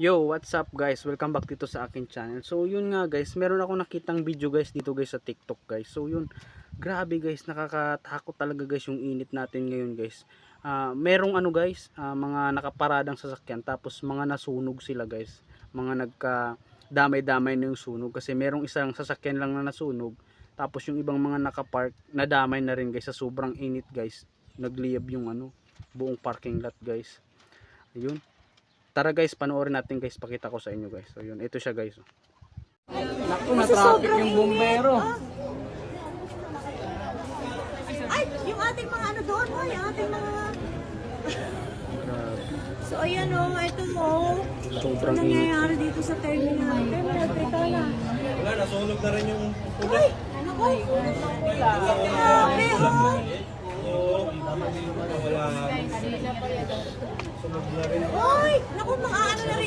Yo, what's up guys? Welcome back dito sa akin channel. So yun nga guys, meron ako nakitang video guys dito guys sa TikTok guys. So yun, grabe guys, nakakatakot talaga guys yung init natin ngayon guys. Ah, merong ano guys, ah, mga nakaparadang sasakyan tapos mga nasunog sila guys. Mga nagka damay-damay na yung sunog kasi merong isang sasakyan lang na nasunog. Tapos yung ibang mga nakapark, nadamay na rin guys sa sobrang init guys. Nagliyab yung ano, buong parking lot guys. Ayun. Tara guys, panoorin natin guys. Pakita ko sa inyo guys. So yun, ito siya guys. Naku, na-traffic yung bombero. Ay, yung ating mga ano doon, oh, yung ating mga... So, ayan o, oh, ito mo. Sobrang Ano init. nangyayari dito sa terminal? Terminal, teka na. Wala, nasunog na rin yung Ay, naku. Grabe, oh. wala. Sunog na rin. Ay, naku, maaano na rin yun, oh. No. Yun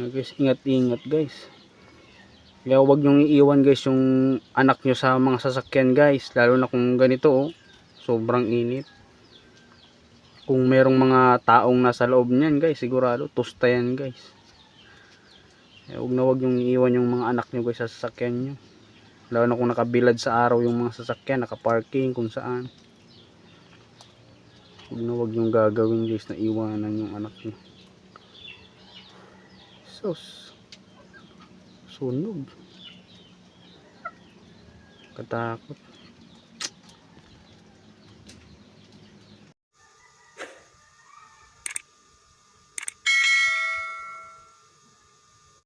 nga, guys, ingat-ingat guys. Kaya huwag nyong iiwan guys yung anak nyo sa mga sasakyan guys. Lalo na kung ganito oh. Sobrang init. Kung merong mga taong nasa loob niyan guys, sigurado tusta yan guys. Kaya huwag na huwag yung iiwan yung mga anak nyo guys sa sasakyan nyo. Lalo na kung nakabilad sa araw yung mga sasakyan, nakaparking kung saan. Huwag na huwag yung gagawin guys na iwanan yung anak nyo. Sus. Sunog. Katakot.